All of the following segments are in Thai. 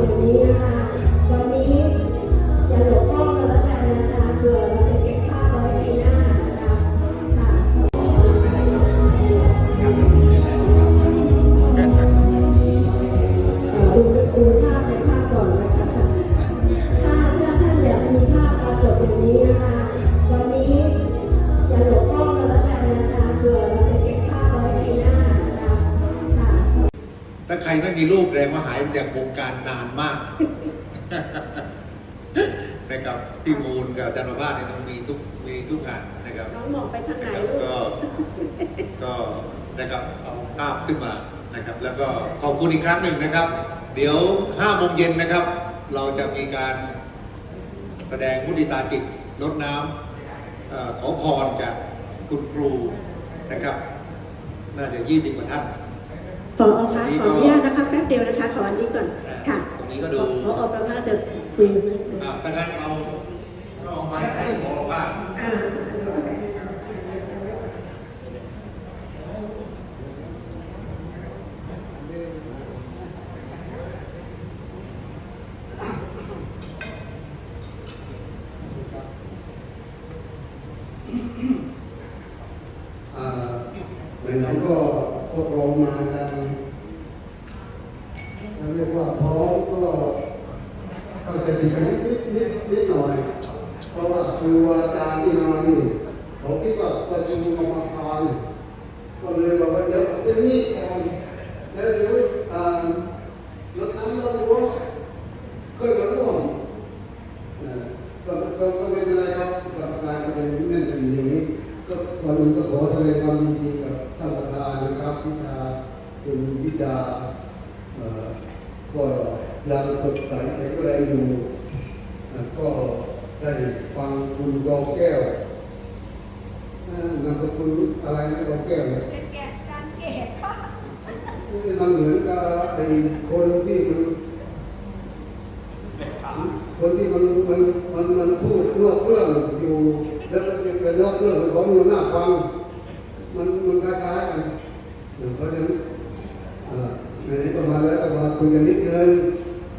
วันนี้ ไม่มีรูปเลยว่าหายไปจากวงการนานมากนะครับพี่มูลกับอาจารย์ประภาสเนี่ยต้องมีทุกมีทุกงานนะครับน้องมองไปทางไหนนะครับลูกก็ก็นะครับเอาภาพขึ้นมานะครับ แล้วก็ขอบคุณอีกครั้งหนึ่งนะครับ เดี๋ยว5โมงเย็นนะครับ เราจะมีการแสดงมุติตาจิตลดน้ำเอ่อขอพรจากคุณครูนะครับ น่าจะ 20 กว่าท่าน พอคะขออนุญาตนะคะแป๊บเดียวนะคะขออันนี้ก่อนค่ะตรงนี้ก็ดูพออประภาสจะคุยอ่าถ้างั้นเอาเอาไม้ให้หมอว่าอ่าอ่าไหนๆก็พวกเรามากันเรียกว่าพร้อมก็ก็จะดีกันนิดนิดนิดนิดหน่อย เพราะว่าครูอาจารย์ที่มานี่เขาคิดว่าประชุมกรรมการก็เลยบอกว่าเดี๋ยวจะนี่ก่อนแล้วเดี๋ยวอ่ารถน้ำเรารั้วก็จะร่วม เอ่อก็ก็ก็ไม่เป็นไรครับกรรมการก็เป็นเงื่อนไขอย่างนี้ก็วันนี้ก็ขอแสดงความยินดีกับท่านประธานนะครับวิชาคุณวิชาเอ่อก็ยังฝึกใส่ไปก็ได้อยู่เอ่อก็ได้ฟังคุณกองแก้วเอ่อนามสกุลอะไรนะกองแก้วเนี่ย แกะการเกต มันเหมือนกับไอ้คนที่มันคนที่มันมันมันมันพูดนอกเรื่องอยู่ แล้วก็จะเป็นนอกเรื่องของอยู่หน้าฟัง มันมันคล้ายๆกันเพราะฉะนั้นอ่อในนี้ก็มาแล้วก็มาคุยกันนิดนึง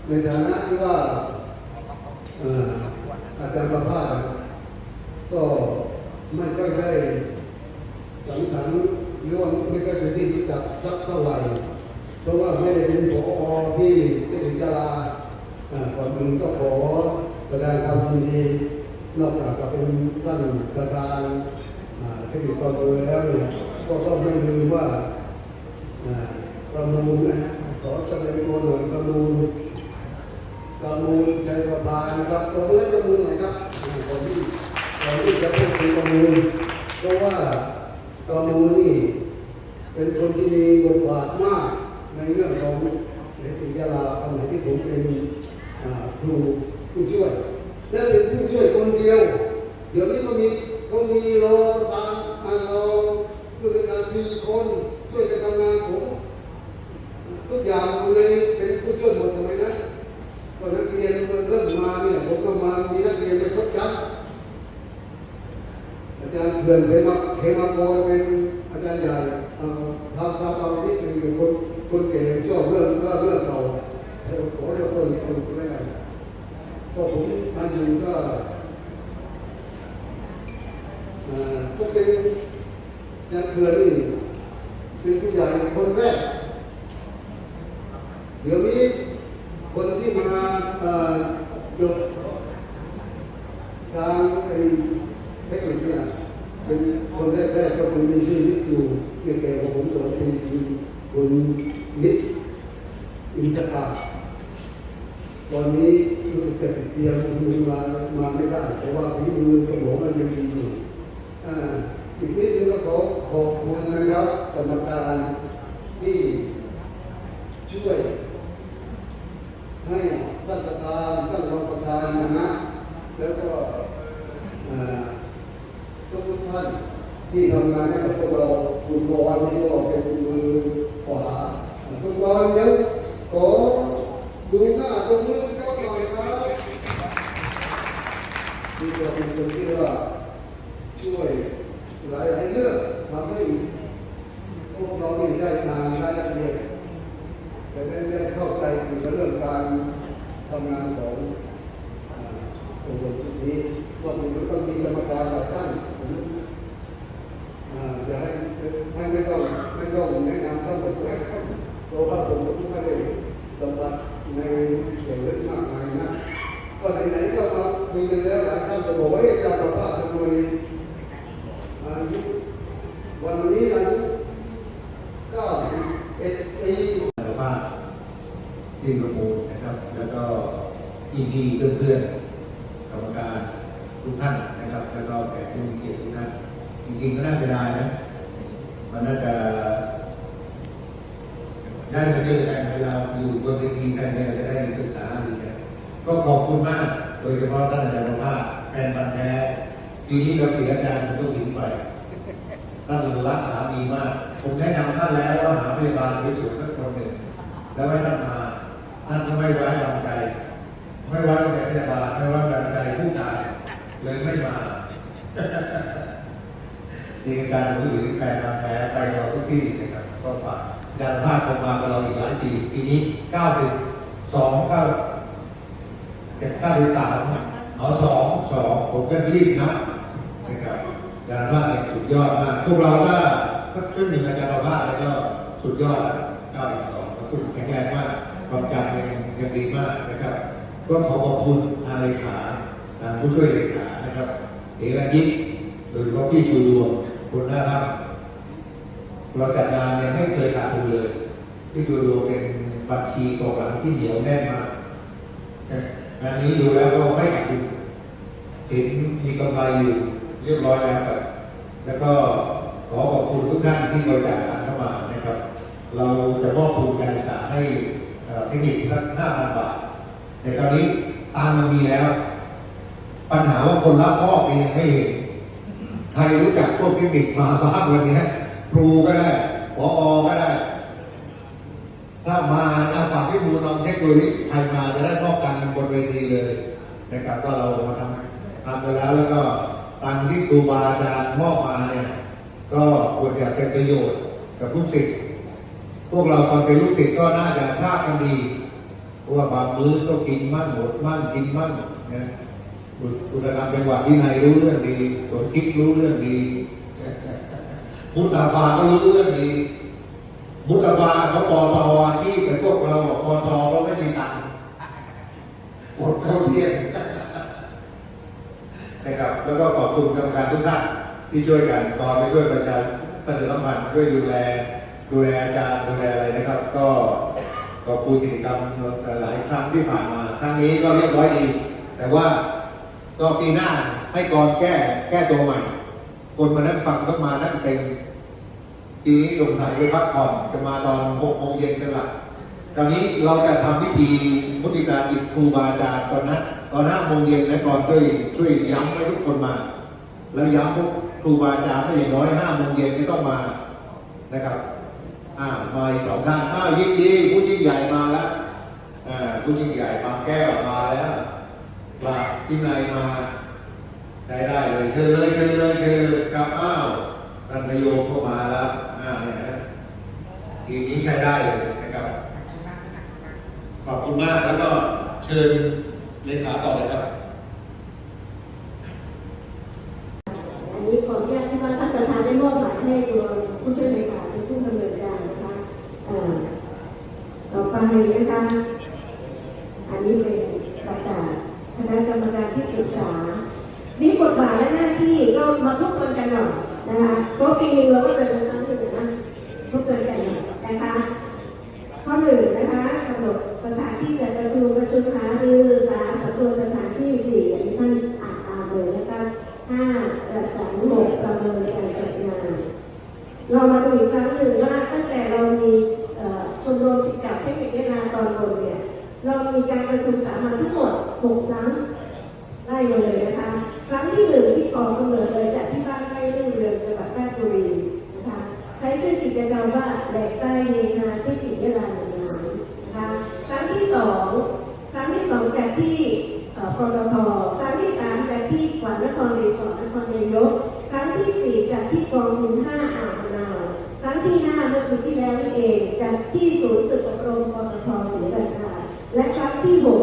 ในฐานะที่ว่าอ่ออาจารย์ประภาสก็ไม่ค่อยได้สังสรรค์หรือว่าไม่ค่อยเป็นที่รู้จักสักเท่าไหร่ เพราะว่าไม่ได้เป็นผอที่ที่ถึงจาราก่อนอื่นก็ขอแสดงความยินดีนอกจากจะเป็นท่านประธานอ่เทคนิคความรู้แล้วเนี่ยก็ต้องไม่ลืมว่าประมูลนะฮะขอแสดงตัวหน่วยประมูลประมูลใจประธานนะครับประมูลประมูลหน่อยครับอ่าก่อนที่ก่อนที่จะพูดถึงประมูลเพราะว่าประมูลนี่เป็นคนที่มีบทบาทมาก ในเรื่องของในถึงยาลาสมัยที่ผมเป็นครูผู้ช่วยและเป็นผู้ช่วยคนเดียว เดี๋ยวนี้ก็มีก็มีรอประธานอ่ารอผู้จัดการสี่คนช่วยกันทำงานผมทุกอย่างผมเลยเป็นผู้ช่วยหมดเลยนะก็นักเรียนเริ่มมาเนี่ยผมก็มามีนักเรียนเป็นครบชั้นอาจารย์เพื่อนเขมาเขมาโกนเป็นอาจารย์ใหญ่เอ่อทำทำทำที่เป็นคน คนเก่งชอบเรื่องเลื่องเรื่องเก่าเขอเดี๋ยวคนคนแรกก็ผมมาอยู่ก็เอ่อก็เป็นยังเขื่อนนี่เป็นผู้ใหญ่คนแรก เดี๋ยวนี้คนที่มาเอ่อจบทางไอ้เทคนิคเนี่ยเป็นคนแรกๆก็เป็นมีชีวิตอยู่เก่งๆของผมสอนเองคือคุณนิด อินทกาตอนนี้รู้สึกจะติดเตียงมือมามา ไม่ได้เพราะว่าฝีมือสมองมันยังมีอยู่อ่าอีกนิดนึงก็ขอขอบคุณนะครับกรรมการที่ช่วย ให้ท่านประธานท่านรองประธานนะฮะแล้วก็ทุกท่านที่ทำงานให้กับพวกเราคุณบอลนี่ก็เป็นมือขวาคุณบอลยังขอดูหน้าตรงนี้ก็หน่อยครับ นี่ก็เป็นคนที่ว่าช่วยหลายๆเรื่องทำให้พวกเรานี่ได้ทางรายละเอียดแต่ได้ได้เข้าใจเกี่ยวกับเรื่องการทำงานของอ่าส่วนสิทธิว่ามันก็ต้องมีกรรมการหลายท่านผมจะให้ให้ไม่ต้องไม่ต้องแนะนำทั้งหมดเลยเพราะว่าผมก็ไม่ได้ลำบากในเกี่ยวกับเรื่องมากมายนะ ก็ไหนๆก็มาคุยกันแล้วหลายท่านจะบอกว่าอาจารย์ภาพทำไมอายุวันนี้อายุเก้าสิบเอ็ดปีสารภาพที่ประมูลนะครับ แล้วก็อีพีเพื่อนๆกรรมการทุกท่านนะครับ แล้วก็แขกผู้มีเกียรติทุกท่านจริงๆก็น่าจะได้นะมันน่าจะได้มาเจอกันเวลาอยู่บนเวทีกันเนี่ยเราจะได้ปรึกษาดีกัน ก็ขอบคุณมาก โดยเฉพาะท่านอาจารย์ภาพแฟนพันแท้ปีนี้เราเสียอาจารย์ทุกทิ้งไปท่านรักสามีมาก ผมแนะนำท่านแล้วว่าหาพยาบาลไปสุดสักคนหนึ่งแล้วให้ท่านมาท่านก็ไม่ไว้วางใจ ไม่ไว้วางใจพยาบาลไม่ไว้วางใจผู้การเลยไม่มาดีการผู้หญิงแฟนมาแท้ไปเราทุกที่นะครับก็ฝากอาจารย์ภาพคงมากับเราอีกหลายปีปีนี้เก้าถึงสองเก้า เจ็ดเก้าถึงสามเอาสองสองผมก็รีบนะนะครับอาจารย์ภาสุดยอดมากพวกเราก็สักครึ่งหนึ่งอาจารย์ภาพแล้วก็สุดยอดเก้าสองขอบคุณแข็งแรงมากความจำยังยังดีมากนะครับ ก็ขอขอบคุณอาเลขาทางผู้ช่วยเลขานะครับเอกยิกโดยเฉพาะพี่ชูดวงคุณนะครับเราจัดงานเนี่ยไม่เคยขาดทุนเลยพี่ชูดวงเป็นบัญชีกองหลังที่เหนียวแน่นมาก งานนี้ดูแล้วก็ไม่ขาดทุนเห็นมีกำไรอยู่เรียบร้อยแล้วครับ แล้วก็ขอขอบคุณทุกท่านที่บริจาคเข้ามานะครับ เราจะมอบทุนการศึกษาให้เทคนิคสักห้าพันบาท แต่ตอนนี้ตามมันมีแล้ว ปัญหาว่าคนรับมอบเองไม่เห็นใครรู้จักพวกเทคนิคมาบ้างวันนี้ครูก็ได้ปอก็ได้ ถ้ามา พี่บูลองเช็คดูที่ใครมาจะได้มอบตังค์บนเวทีเลยนะครับก็เรามาทำทำไปแล้วแล้วก็ตังที่ครูบาอาจารย์มอบมาเนี่ยก็ควรจะเป็นประโยชน์กับลูกศิษย์พวกเราตอนเป็นลูกศิษย์ก็น่าจะทราบกันดีเพราะว่าบางมื้อก็กินมั่งหมดมั่งกินมั่งนะอุอุตกรรมจังหวะวินัยรู้เรื่องดีสมคิดรู้เรื่องดีมุตาฟาก็รู้เรื่องดี มุตาฟาเขาปอทอาชีพเป็นพวกเราปอทก็ไม่มีตังค์หมดเข้าเรียนนะครับแล้วก็ขอบคุณกรรมการทุกท่านที่ช่วยกันตอนไปช่วยประชาประชาสัมพันธ์ช่วยดูแลดูแลอาจารย์ดูแลอะไรนะครับ ก็ขอบคุณกิจกรรมหลายครั้งที่ผ่านมาครั้งนี้ก็เรียบร้อยดี แต่ว่าก็ปีหน้าให้กรแก้แก้ตัวใหม่ คนมานั่งฟังก็มานั่งเต็ม ปีนี้สงสัยไปพักผ่อนจะมาตอนหกโมงเย็นกันละคราวนี้เราจะทำพิธีมุติการจิตครูบาอาจารย์ตอนนั้นตอนห้าโมงเย็นนะก่อนช่วยช่วยย้ำให้ทุกคนมา แล้วย้ำพวกครูบาอาจารย์ไม่อย่างน้อยห้าโมงเย็นจะต้องมานะครับ อ่ามาอีกสองท่านอ้าวยิ่งดีผู้ยิ่งใหญ่มาแล้วอ่าผู้ยิ่งใหญ่บาแก้วมาแล้วลาที่นายมาใช้ได้เลยเชิญเลยเชิญเลยเชิญเลยครับอ้าวท่านนายโยมก็มาแล้วอ่าเนี่ยนะทีนี้ใช้ ได้เลยนะครับ ขอบคุณมากแล้วก็เชิญเลขาต่อเลยครับอันนี้ขออนุญาตที่ว่าท่านประธานได้มอบหมายให้ตัวผู้ช่วยเลขาเป็นผู้ดำเนินการนะคะต่อไปนะคะอันนี้เป็นประกาศคณะกรรมการที่ปรึกษานี่บทบาทและหน้าที่ก็มาทบทวนกันหน่อยนะคะเพราะปีหนึงเราก็เจอกันครั้งหนึ่งนะทบทวนกันหน่อยนะคะ ข้อหนึ่งนะคะกำหนดสถานที่จั ดประชุมประชุมหารือสามสำรวจสถานที่สี่อันนี้ท่านอ่านตามเลยนะคะห้าจัดสรรหกประเมินการจัดงานเรามาดูอีกครั้งหนึ่งว่าตั้งแต่เรามีชมรมศิษย์เก่าเทคนิคเวิทยาตอนบนเนี่ยเรามีการประชุมสามัญทั้งหมดหกครั้งไล่มาเลยนะคะ ครั้งที่หนึ่งที่กองกำเนิดเลยจัดที่บ้านใกล้รุ่งเรืองจังหวัดราชบุรีนะคะใช้ชื่อกิจกรรมว่าแหลกใต้เฮฮาที่ถิ่นยะลาหนึ่งหนานนะคะครั้งที่สองครั้งที่สองจัดที่ เอ่อปตทครั้งที่สามจัดที่กวานนครรีสอร์ทนครนายก ครั้งที่สี่จัดที่กองทุนห้าอ่าวมะนาวครั้งที่ห้าเมื่อปีที่แล้วนี่เองจัดที่ศูนย์ฝึกอบรมปตทศรีราชาและครั้งที่หก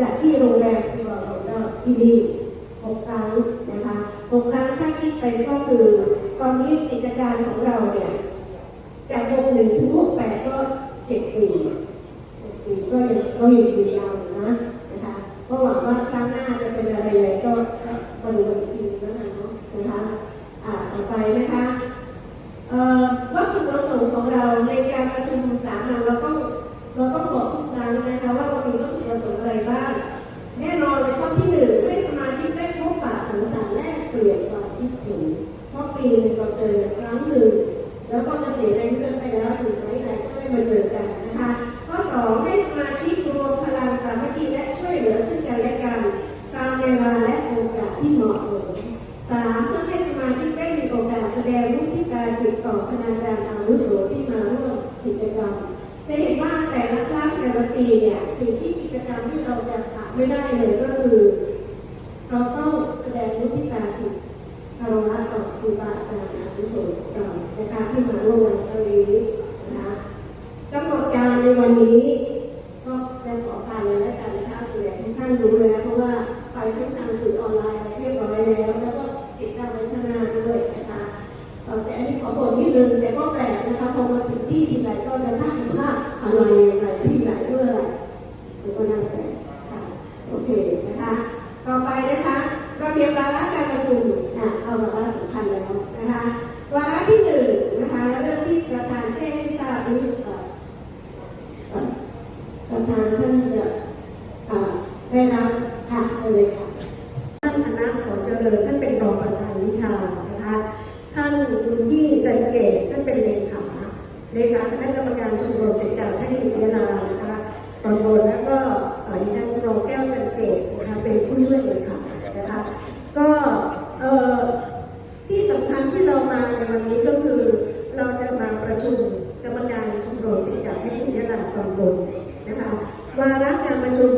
จัดที่โรงแรมซิวาโรดที่นี่หกครั้งนะคะหกครั้งถ้าคิดเป็นก็คือตอนนี้กิจการของเราเนี่ยจากหกหนึ่งถึงหกแปดก็เจ็ดปีเจ็ดปีก็ยังก็ยังยืนยาว ว่าครั้งหน้าจะเป็นอะไรใหญ่ก็มาดูกันอีกทีนะคะเนาะนะคะอ่าต่อไปนะคะเอ่อวัตถุประสงค์ของเราในการประชุมสามัญเราต้องเราต้องบอกทุกครั้งนะคะว่าเรามีวัตถุประสงค์อะไรบ้างแน่นอนเลยข้อที่หนึ่งให้สมาชิกได้พบปะสังสรรค์แลกเปลี่ยนความคิดเห็นเพราะปีหนึ่งเราเจอครั้งหนึ่งีเนี่ยสิ่งที่กิจกรรมที่เราจะขาดไม่ได้เลยก็คือ เราต้องแสดงมุที่ตาจิตภาวะต่อครูบาอาจารย์ผู้สนเราในการที่มาร่วมวันครั้นี้นะคะกำหนดการในวันนี้ก็ได้ขอผ่านเลยแล้วกันนะคะส่วทุกท่านรู้แล้ว เพราะว่าไปทั้งทางสื่อออนไลน์เรียบร้อยแล้ว แล้วก็ติดตามพัฒนาด้วยนะคะแต่อันนี้ขอบอกนิดนึงแต่ก็แปลกนะคะพอมาถึงที่ทีไรก็จะท่าว่าอะไร ตอนบนนะคะวาระการประชุม